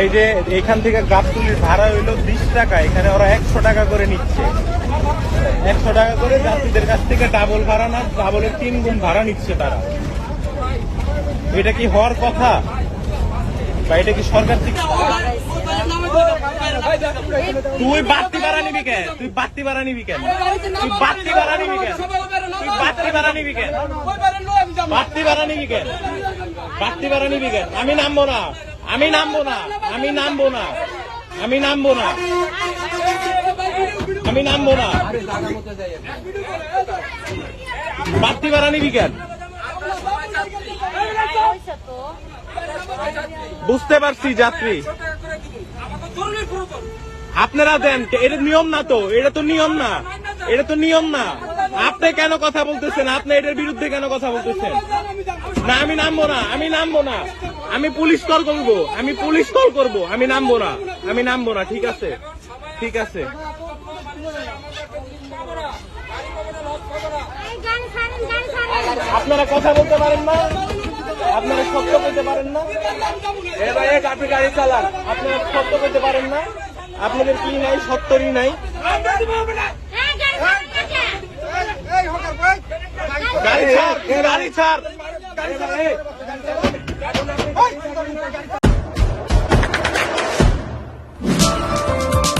এই যে এখান থেকে গাবতুলির ভাড়া হইল বিশ টাকা, এখানে ওরা একশো টাকা করে নিচ্ছে। একশো টাকা করে যাত্রীদের কাছ থেকে ডাবল ভাড়া না ডাবলের তিন গুণ ভাড়া নিচ্ছে তারা। এটা কি হওয়ার কথা? বা এটা কি সরকার থেকে তুই বাড়তি ভাড়া নিবি কেন তুই বাড়তি ভাড়া নিবি কেন তুই বাড়তি ভাড়া নিবি কেন তুই বাড়তি ভাড়া নিবি কেন বাড়তি ভাড়া নিবি কেন বাড়তি ভাড়া নিবি কেন আমি নামবো না। আমি নামবো না, আমি নামবো না, আমি নামবো না, আমি নামবো না। বাড়তি ভাড়া নিবি কেন? বুঝতে পারছি, যাত্রী। আপনারা দেন, এটা নিয়ম না তো, এটা তো নিয়ম না, এটা তো নিয়ম না। আপনি কেন কথা বলতেছেন? আপনি এটার বিরুদ্ধে কেন কথা বলতেছেন? না, আমি নামবো না, আমি নামবো না। আমি পুলিশ কল করব আমি পুলিশ কল করব আমি নামবো না আমি নামবো না ঠিক আছে ঠিক আছে আপনারা কথা বলতে পারেন না আপনারা সত্য বলতে পারেন না এবার এক আপনি গাড়ি চালান আপনারা সত্য বলতে পারেন না আপনাদের কি নাই সত্তরই নাই গাড়ি ছাড় গাড়ি ছাড়